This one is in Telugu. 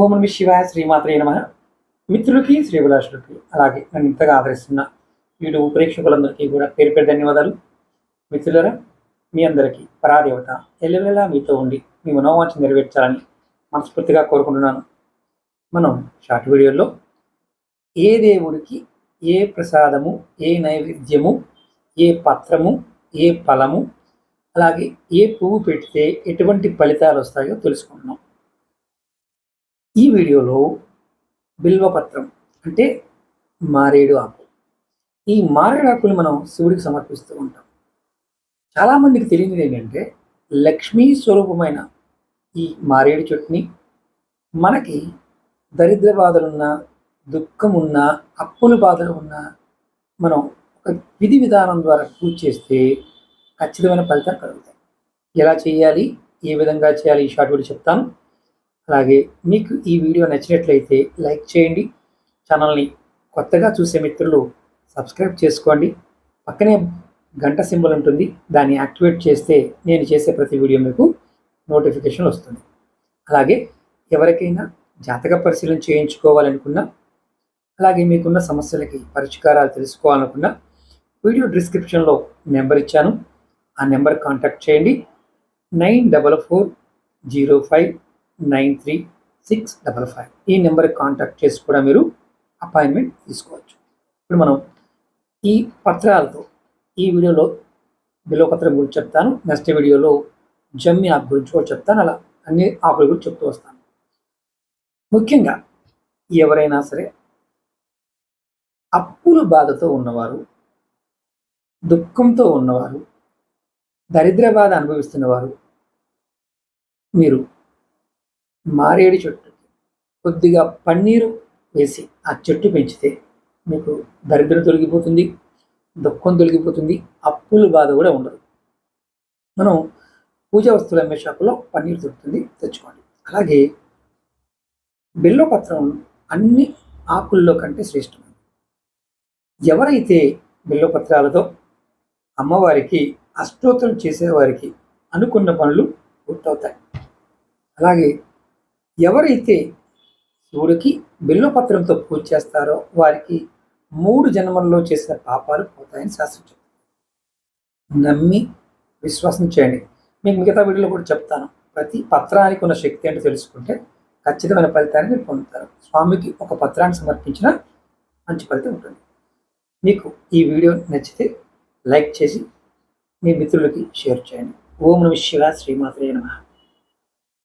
ఓం శివాయ శ్రీమాత్రే నమ. మిత్రులకి శ్రీభిలాషులకి అలాగే నన్ను ఇంతగా ఆదరిస్తున్న యూట్యూబ్ ప్రేక్షకులందరికీ కూడా పేరు పేరు ధన్యవాదాలు. మిత్రులరా మీ అందరికీ పరాదేవత ఎల్లవేళ మీతో ఉండి మీ మనోవాంఛ నెరవేర్చాలని మనస్ఫూర్తిగా కోరుకుంటున్నాను. మనం షార్ట్ వీడియోలో ఏ దేవుడికి ఏ ప్రసాదము ఏ నైవేద్యము ఏ పత్రము ఏ ఫలము అలాగే ఏ పువ్వు పెడితే ఎటువంటి ఫలితాలు వస్తాయో తెలుసుకుంటున్నాం. ఈ వీడియోలో బిల్వపత్రం అంటే మారేడు ఆకు. ఈ మారేడు ఆకుని మనం శివుడికి సమర్పిస్తూ ఉంటాం. చాలామందికి తెలియనిది ఏంటంటే లక్ష్మీ స్వరూపమైన ఈ మారేడు చెట్టుని మనకి దరిద్ర బాధలున్నా దుఃఖం ఉన్నా అప్పుల బాధలు ఉన్నా మనం ఒక విధి విధానం ద్వారా పూజ చేస్తే ఖచ్చితమైన ఫలితాలు కలుగుతాయి. ఎలా చేయాలి? ఏ విధంగా చేయాలి? ఈ షార్ట్ వీడియో చెప్తాను. అలాగే మీకు ఈ వీడియో నచ్చినట్లయితే లైక్ చేయండి. ఛానల్ని కొత్తగా చూసే మిత్రులు సబ్స్క్రైబ్ చేసుకోండి. పక్కనే గంట సింబల్ ఉంటుంది. దాన్ని యాక్టివేట్ చేస్తే నేను చేసే ప్రతి వీడియో మీకు నోటిఫికేషన్ వస్తుంది. అలాగే ఎవరికైనా జాతక పరిశీలన చేయించుకోవాలనుకున్నా అలాగే మీకున్న సమస్యలకి పరిష్కారాలు తెలుసుకోవాలనుకున్నా వీడియో డిస్క్రిప్షన్లో నెంబర్ ఇచ్చాను. ఆ నెంబర్ కాంటాక్ట్ చేయండి. Nine double four zero five nine three six double five. ఈ నెంబర్కి కాంటాక్ట్ చేసి కూడా మీరు అపాయింట్మెంట్ తీసుకోవచ్చు. ఇప్పుడు మనం ఈ పత్రాలతో ఈ వీడియోలో బిలోపత్రం గురించి చెప్తాను. నెక్స్ట్ వీడియోలో జమ్మి ఆకు గురించి కూడా చెప్తాను. అలా అన్ని ఆకుల గురించి చెప్తూ వస్తాను. ముఖ్యంగా ఎవరైనా సరే అప్పుల బాధతో ఉన్నవారు దుఃఖంతో ఉన్నవారు దరిద్ర బాధ అనుభవిస్తున్నవారు మీరు మారేడు చెట్టు. కొద్దిగా పన్నీరు వేసి ఆ చెట్టు పెంచితే మీకు దరిద్రం తొలగిపోతుంది దుఃఖం తొలగిపోతుంది అప్పుల బాధ కూడా ఉండదు. మనం పూజా వస్తువులు అమ్మే షాపులో పన్నీరు దొరుకుతుంది తెచ్చుకోండి. అలాగే బెల్లపత్రం అన్ని ఆకుల్లో కంటే శ్రేష్టమైనది. ఎవరైతే బిల్వపత్రాలతో అమ్మవారికి అష్టోత్తరం చేసేవారికి అనుకున్న పనులు పూర్తవుతాయి. అలాగే ఎవరైతే శివుడికి బిల్వపత్రంతో పూజ చేస్తారో వారికి మూడు జన్మల్లో చేసిన పాపాలు పోతాయని శాస్త్రం నమ్మి విశ్వాసం చేయండి. మీకు మిగతా వీడియోలో కూడా చెప్తాను. ప్రతి పత్రానికి ఉన్న శక్తి అంటే తెలుసుకుంటే ఖచ్చితమైన ఫలితాన్ని మీరు పొందుతారు. స్వామికి ఒక పత్రాన్ని సమర్పించిన మంచి ఫలితం ఉంటుంది. మీకు ఈ వీడియో నచ్చితే లైక్ చేసి మీ మిత్రులకి షేర్ చేయండి. ఓం నమ శివ శ్రీమాత్రే నమ.